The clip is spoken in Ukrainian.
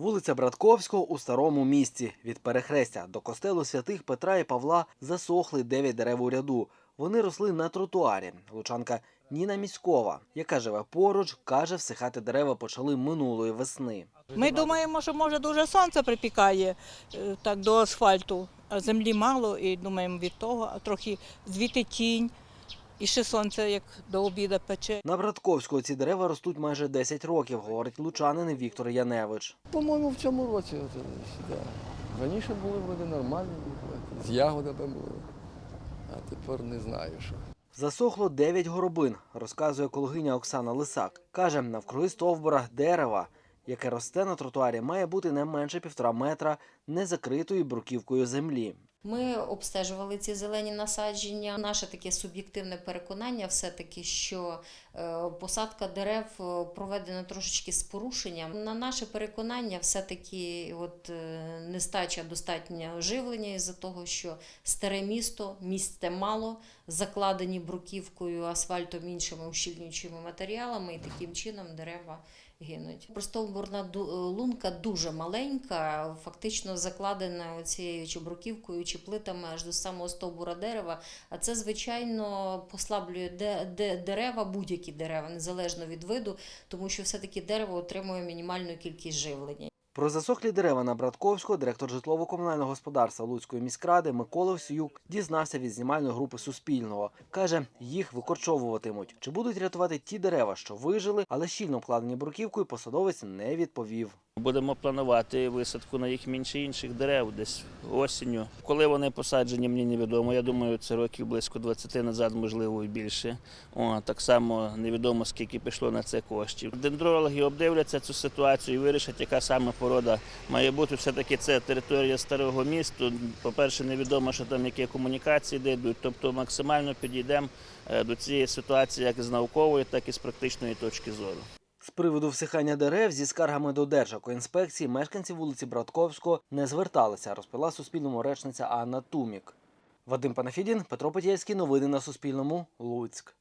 Вулиця Братковського у старому місті. Від перехрестя до костелу святих Петра і Павла засохли дев'ять дерев у ряду. Вони росли на тротуарі. Лучанка Ніна Міськова, яка живе поруч, каже, всихати дерева почали минулої весни. Ми думаємо, що може дуже сонце припікає е, так до асфальту, а землі мало, і думаємо від того, а трохи звідти тінь, і ще сонце як до обіду пече. На Братковського ці дерева ростуть майже 10 років, говорить лучанин Віктор Яневич. По-моєму, в цьому році. От, е, да. Раніше були вроде нормальні, з ягодами були. А тепер не знаю що. Засохло 9 горобин, розказує екологиня Оксана Лисак. Каже, навкруги стовбура дерева, яке росте на тротуарі, має бути не менше півтора метра незакритою бруківкою землі. Ми обстежували ці зелені насадження. Наше таке суб'єктивне переконання, все-таки, що е, посадка дерев е, проведена трошечки з порушенням. На наше переконання, все-таки от, е, нестача достатнього живлення із-за того, що старе місто, місця мало, закладені бруківкою, асфальтом, іншими ущільнюючими матеріалами, і таким чином дерева гинуть. Простовбурна е, лунка дуже маленька, фактично закладена цією чи бруківкою, чи плитами аж до самого стовбура дерева. А це, звичайно, послаблює де, де дерева, будь-які дерева, незалежно від виду, тому що все-таки дерево отримує мінімальну кількість живлення. Про засохлі дерева на Братковського директор житлово-комунального господарства Луцької міськради Микола Всюк дізнався від знімальної групи Суспільного. Каже, їх викорчовуватимуть. Чи будуть рятувати ті дерева, що вижили, але щільно обкладені бруківкою, посадовець не відповів. Будемо планувати висадку на їх менше інших дерев десь осінню. Коли вони посаджені, мені невідомо. Я думаю, це років близько 20 назад, можливо, і більше. О, так само невідомо, скільки пішло на це коштів. Дендрологи обдивляться цю ситуацію і вирішать, яка саме порода має бути. Все-таки це територія старого міста. По-перше, невідомо, що там які комунікації де йдуть. Тобто максимально підійдемо е, до цієї ситуації як з наукової, так і з практичної точки зору. З приводу всихання дерев зі скаргами до Держекоінспекції мешканці вулиці Братковського не зверталися, розповіла Суспільному речниця Анна Тумік. Вадим Панафідін, Петро Петєвський. Новини на Суспільному. Луцьк.